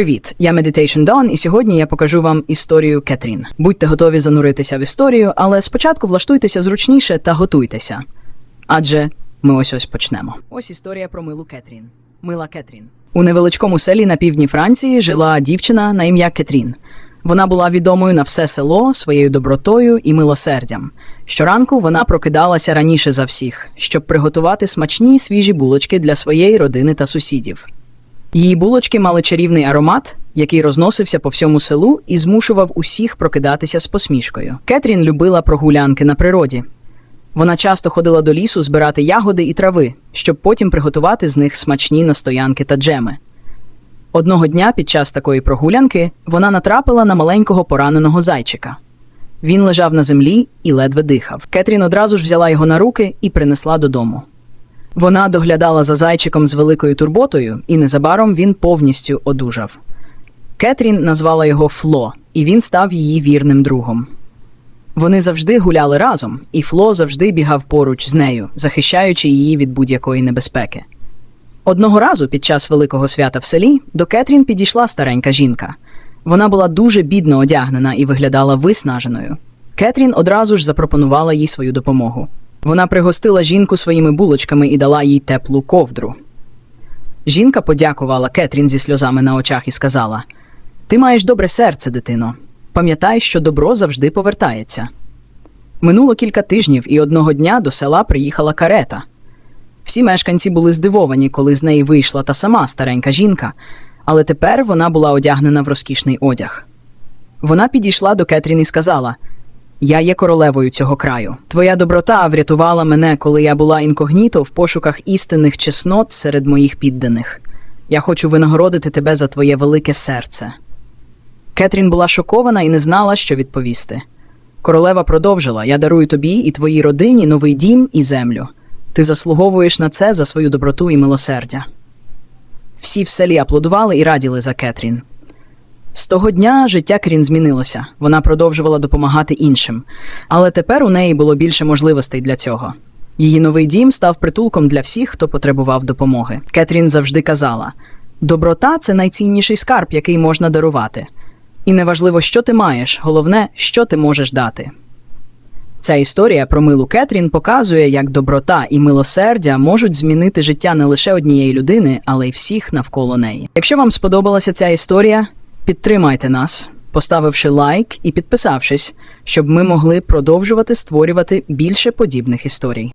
Привіт, я Meditation Dawn, і сьогодні я покажу вам історію Кетрін. Будьте готові зануритися в історію, але спочатку влаштуйтеся зручніше та готуйтеся. Адже ми ось ось почнемо. Ось історія про милу Кетрін. Мила Кетрін. У невеличкому селі на півдні Франції жила дівчина на ім'я Кетрін. Вона була відомою на все село своєю добротою і милосердям. Щоранку вона прокидалася раніше за всіх, щоб приготувати смачні свіжі булочки для своєї родини та сусідів. Її булочки мали чарівний аромат, який розносився по всьому селу і змушував усіх прокидатися з посмішкою. Кетрін любила прогулянки на природі. Вона часто ходила до лісу збирати ягоди і трави, щоб потім приготувати з них смачні настоянки та джеми. Одного дня під час такої прогулянки вона натрапила на маленького пораненого зайчика. Він лежав на землі і ледве дихав. Кетрін одразу ж взяла його на руки і принесла додому. Вона доглядала за зайчиком з великою турботою, і незабаром він повністю одужав. Кетрін назвала його Фло, і він став її вірним другом. Вони завжди гуляли разом, і Фло завжди бігав поруч з нею, захищаючи її від будь-якої небезпеки. Одного разу під час великого свята в селі до Кетрін підійшла старенька жінка. Вона була дуже бідно одягнена і виглядала виснаженою. Кетрін одразу ж запропонувала їй свою допомогу. Вона пригостила жінку своїми булочками і дала їй теплу ковдру. Жінка подякувала Кетрін зі сльозами на очах і сказала: Ти маєш добре серце, дитино. Пам'ятай, що добро завжди повертається. Минуло кілька тижнів, і одного дня до села приїхала карета. Всі мешканці були здивовані, коли з неї вийшла та сама старенька жінка, але тепер вона була одягнена в розкішний одяг. Вона підійшла до Кетрін і сказала: Я є королевою цього краю. Твоя доброта врятувала мене, коли я була інкогніто в пошуках істинних чеснот серед моїх підданих. Я хочу винагородити тебе за твоє велике серце. Кетрін була шокована і не знала, що відповісти. Королева продовжила: Я дарую тобі і твоїй родині новий дім і землю. Ти заслуговуєш на це за свою доброту і милосердя. Всі в селі аплодували і раділи за Кетрін. З того дня життя Крін змінилося. Вона продовжувала допомагати іншим, але тепер у неї було більше можливостей для цього. Її новий дім став притулком для всіх, хто потребував допомоги. Кетрін завжди казала: доброта це найцінніший скарб, який можна дарувати. І неважливо, що ти маєш, головне, що ти можеш дати. Ця історія про милу Кетрін показує, як доброта і милосердя можуть змінити життя не лише однієї людини, але й всіх навколо неї. Якщо вам сподобалася ця історія, підтримайте нас, поставивши лайк і підписавшись, щоб ми могли продовжувати створювати більше подібних історій.